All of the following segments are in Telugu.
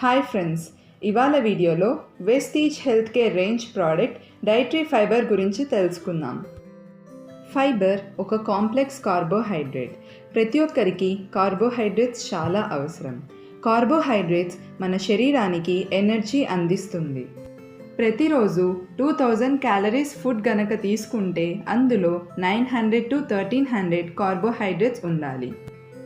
హాయ్ ఫ్రెండ్స్ ఇవాళ వీడియోలో Vestige health care range product dietary fiber గురించి తెలుసుకుందాం. ఫైబర్ ఒక కాంప్లెక్స్ కార్బోహైడ్రేట్ ప్రతి ఒక్కరికి కార్బోహైడ్రేట్స్ చాలా అవసరం. కార్బోహైడ్రేట్స్ మన శరీరానికి ఎనర్జీ అందిస్తుంది. ప్రతిరోజు టూ థౌజండ్ క్యాలరీస్ ఫుడ్ గనక తీసుకుంటే అందులో nine hundred to thirteen hundred carbohydrates ఉండాలి.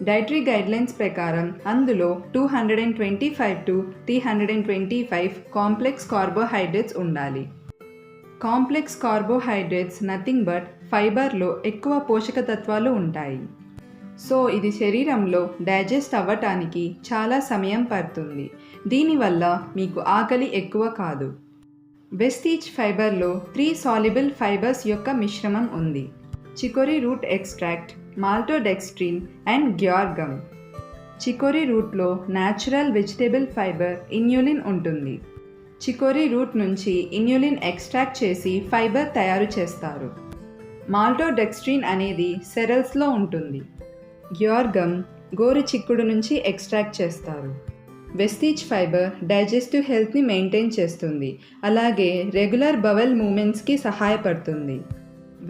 డైటరీ గైడ్లైన్స్ ప్రకారం అందులో two hundred and twenty five to three hundred and twenty five complex carbohydrates ఉండాలి. కాంప్లెక్స్ కార్బోహైడ్రేట్స్ నథింగ్ బట్ ఫైబర్లో ఎక్కువ పోషక తత్వాలు ఉంటాయి. సో ఇది శరీరంలో డైజెస్ట్ అవ్వటానికి చాలా సమయం పడుతుంది. దీనివల్ల మీకు ఆకలి ఎక్కువ కాదు. వెస్టీజ్ ఫైబర్లో త్రీ సాలిబుల్ ఫైబర్స్ యొక్క మిశ్రమం ఉంది. Chicory root extract maltodextrin and guar gum chicory రూట్లో న్యాచురల్ వెజిటేబుల్ ఫైబర్ ఇన్యులిన్ ఉంటుంది. చికోరీ రూట్ నుంచి ఇన్యులిన్ ఎక్స్ట్రాక్ట్ చేసి ఫైబర్ తయారు చేస్తారు. మాల్టోడెక్స్ట్రిన్ అనేది సెరల్స్లో ఉంటుంది. గ్యార్గమ్ గోరు చిక్కుడు నుంచి ఎక్స్ట్రాక్ట్ చేస్తారు. వెస్టీజ్ ఫైబర్ డైజెస్టివ్ హెల్త్ని మెయింటైన్ చేస్తుంది. అలాగే రెగ్యులర్ బవెల్ మూమెంట్స్కి సహాయపడుతుంది.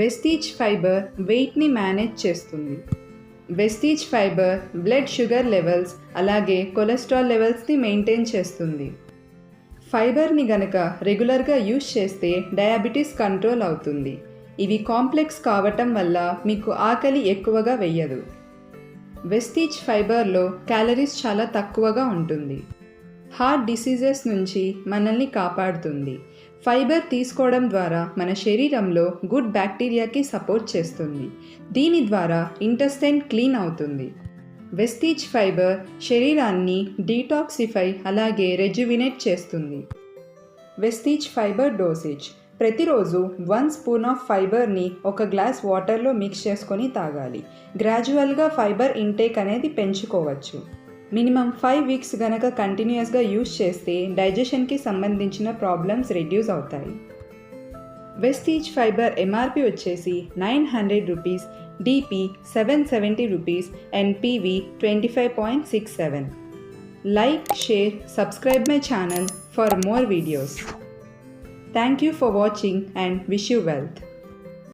వెస్టీజ్ ఫైబర్ వెయిట్ని మేనేజ్ చేస్తుంది. Vestige fibre blood sugar levels అలాగే కొలెస్ట్రాల్ లెవెల్స్ని మెయింటైన్ చేస్తుంది. ఫైబర్ని గనక రెగ్యులర్గా యూజ్ చేస్తే డయాబెటీస్ కంట్రోల్ అవుతుంది. ఇవి కాంప్లెక్స్ కావటం వల్ల మీకు ఆకలి ఎక్కువగా వెయ్యదు వెస్టీజ్ ఫైబర్లో క్యాలరీస్ చాలా తక్కువగా ఉంటుంది. హార్ట్ డిసీజెస్ నుంచి మనల్ని కాపాడుతుంది. ఫైబర్ తీసుకోవడం ద్వారా మన శరీరంలో గుడ్ బ్యాక్టీరియాకి సపోర్ట్ చేస్తుంది. దీని ద్వారా ఇంటెస్టైన్ క్లీన్ అవుతుంది. వెస్టీజ్ ఫైబర్ శరీరాన్ని డీటాక్సిఫై అలాగే రెజ్యువినేట్ చేస్తుంది. Vestige fiber dosage. ప్రతిరోజు వన్ స్పూన్ ఆఫ్ ఫైబర్ని ఒక గ్లాస్ వాటర్లో మిక్స్ చేసుకొని తాగాలి. గ్రాడ్యువల్గా ఫైబర్ ఇంటేక్ అనేది పెంచుకోవచ్చు. మినిమం ఫైవ్ వీక్స్ గనక కంటిన్యూస్గా యూజ్ చేస్తే డైజెషన్కి సంబంధించిన ప్రాబ్లమ్స్ రెడ్యూస్ అవుతాయి. వెస్టీజ్ ఫైబర్ ఎంఆర్పి వచ్చేసి nine hundred rupees DP seven seventy rupees and PV twenty five point six seven. Like share subscribe my channel for more videos. Thank you for watching and wish you wealth.